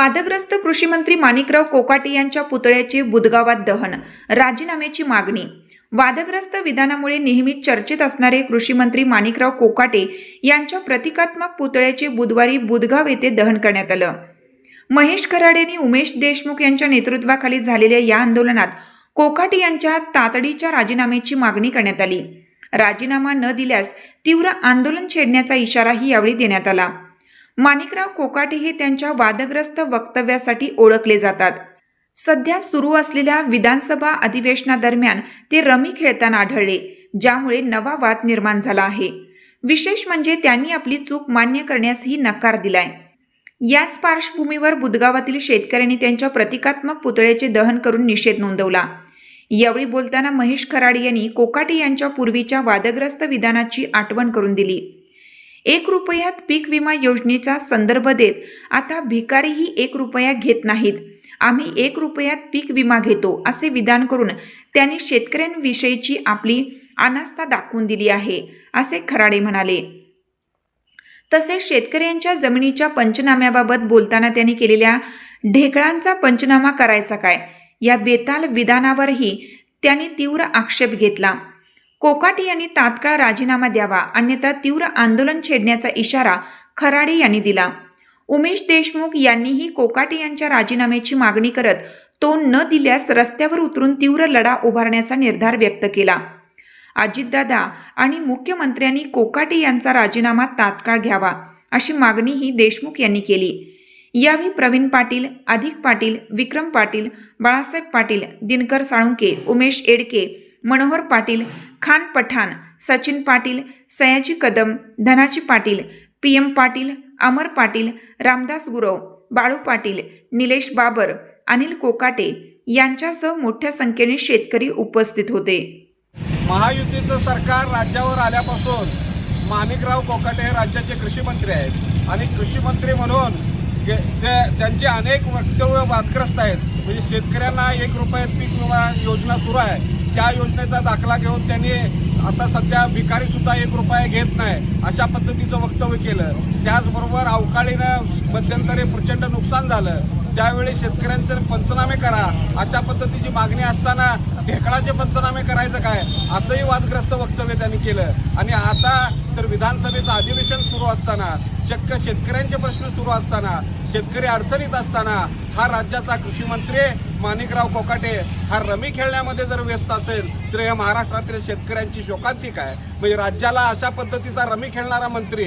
वादग्रस्त कृषी मंत्री माणिकराव कोकाटे यांच्या पुतळ्याचे बुदगावात दहन राजीनाम्याची मागणी. वादग्रस्त विधानामुळे नेहमीच चर्चेत असणारे कृषी मंत्री माणिकराव कोकाटे यांच्या प्रतिकात्मक पुतळ्याचे बुधवारी बुधगाव येथे दहन करण्यात आलं. महेश खराडेंनी उमेश देशमुख यांच्या नेतृत्वाखाली झालेल्या या आंदोलनात कोकाटे यांच्या तातडीच्या राजीनाम्याची मागणी करण्यात आली. राजीनामा न दिल्यास तीव्र आंदोलन छेडण्याचा इशाराही यावेळी देण्यात आला. माणिकराव कोकाटे हे त्यांच्या वादग्रस्त वक्तव्यासाठी ओळखले जातात. सध्या सुरू असलेल्या विधानसभा अधिवेशनादरम्यान ते रमी खेळताना आढळले ज्यामुळे नवा वाद निर्माण झाला आहे. विशेष म्हणजे त्यांनी आपली चूक मान्य करण्यासही नकार दिलाय. याच पार्श्वभूमीवर बुदगावातील शेतकऱ्यांनी त्यांच्या प्रतिकात्मक पुतळ्याचे दहन करून निषेध नोंदवला. यावेळी बोलताना महेश खराडे यांनी कोकाटे यांच्या पूर्वीच्या वादग्रस्त विधानाची आठवण करून दिली. एक रुपयात पीक विमा योजनेचा संदर्भ देत आता भिकारीही एक रुपया घेत नाहीत. आम्ही एक रुपयात पीक विमा घेतो असे विधान करून त्यांनी शेतकऱ्यांविषयीची आपली अनास्था दाखवून दिली आहे असे खराडे म्हणाले. तसेच शेतकऱ्यांच्या जमिनीच्या पंचनाम्याबाबत बोलताना त्यांनी केलेल्या ढेकळांचा पंचनामा करायचा काय? या बेताल विधानावरही त्यांनी तीव्र आक्षेप घेतला. कोकाटे यांनी तात्काळ राजीनामा द्यावा अन्यथा तीव्र आंदोलन छेडण्याचा इशारा खराडे यांनी दिला. उमेश देशमुख यांनीही कोकाटे यांच्या राजीनाम्याची मागणी करत तो न दिल्यास रस्त्यावर उतरून तीव्र लढा उभारण्याचा निर्धार व्यक्त केला. अजितदादा आणि मुख्यमंत्र्यांनी कोकाटे यांचा राजीनामा तात्काळ घ्यावा अशी मागणीही देशमुख यांनी केली. यावेळी प्रवीण पाटील अधिक पाटील विक्रम पाटील बाळासाहेब पाटील दिनकर साळुंके उमेश एडके मनोहर पाटील खान पठाण सचिन पाटील सयाजी कदम धनाजी पाटील पी एम पाटील अमर पाटील रामदास गुरव बाळू पाटील निलेश बाबर अनिल कोकाटे यांच्यासह मोठ्या संख्येने शेतकरी उपस्थित होते. महायुतीचं सरकार राज्यावर आल्यापासून माणिकराव कोकाटे हे राज्याचे कृषी मंत्री आहेत. आणि कृषी मंत्री म्हणून गे- त्यांचे अनेक वक्तव्य वादग्रस्त आहेत. म्हणजे शेतकऱ्यांना एक रुपयात पीक विमा योजना सुरू आहे. त्या योजनेचा दाखला घेऊन त्यांनी आता सध्या भिकारी सुद्धा एक रुपया घेत नाही अशा पद्धतीचं वक्तव्य केलं. त्याचबरोबर अवकाळीनं मध्यंतरी प्रचंड नुकसान झालं. त्यावेळी शेतकऱ्यांचे पंचनामे करा अशा पद्धतीची मागणी असताना ढेकळाचे पंचनामे करायचं काय असंही वादग्रस्त वक्तव्य त्यांनी केलं. आणि आता तर विधानसभेचं अधिवेशन सुरू असताना चक्क शेतकऱ्यांचे प्रश्न सुरू असताना शेतकरी अडचणीत असताना हा राज्याचा कृषी मंत्री माणिकराव कोकाटे हा रमी खेळण्यामध्ये जर व्यस्त असेल तर या महाराष्ट्रातील शेतकऱ्यांची शोकांतिक आहे म्हणजे राज्याला अशा पद्धतीचा रमी खेळणारा मंत्री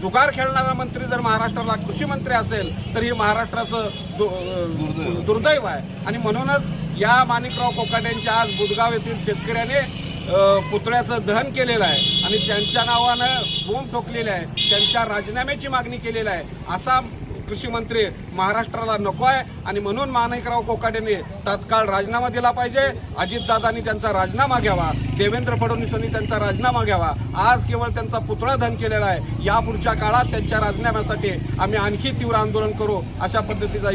जुगार खेळणारा मंत्री जर महाराष्ट्राला कृषी मंत्री असेल तर हे महाराष्ट्राचं दु- दुर्दैव आहे. आणि म्हणूनच या माणिकराव कोकाट्यांच्या आज बुधगाव येथील शेतकऱ्याने पुतळ्याचं दहन केलेलं आहे आणि त्यांच्या नावानं बोंब ठोकलेलं आहे त्यांच्या राजीनाम्याची मागणी केलेली आहे. असा कृषी मंत्री महाराष्ट्राला नको आहे. आणि म्हणून माणिकराव कोकाटेने तात्काळ राजीनामा दिला पाहिजे. अजितदादांनी त्यांचा राजीनामा घ्यावा. देवेंद्र फडणवीसांनी त्यांचा राजीनामा घ्यावा. आज केवळ त्यांचा पुतळा धन केलेला आहे. यापुढच्या काळात त्यांच्या राजीनाम्यासाठी आम्ही आणखी तीव्र आंदोलन करू अशा पद्धतीचा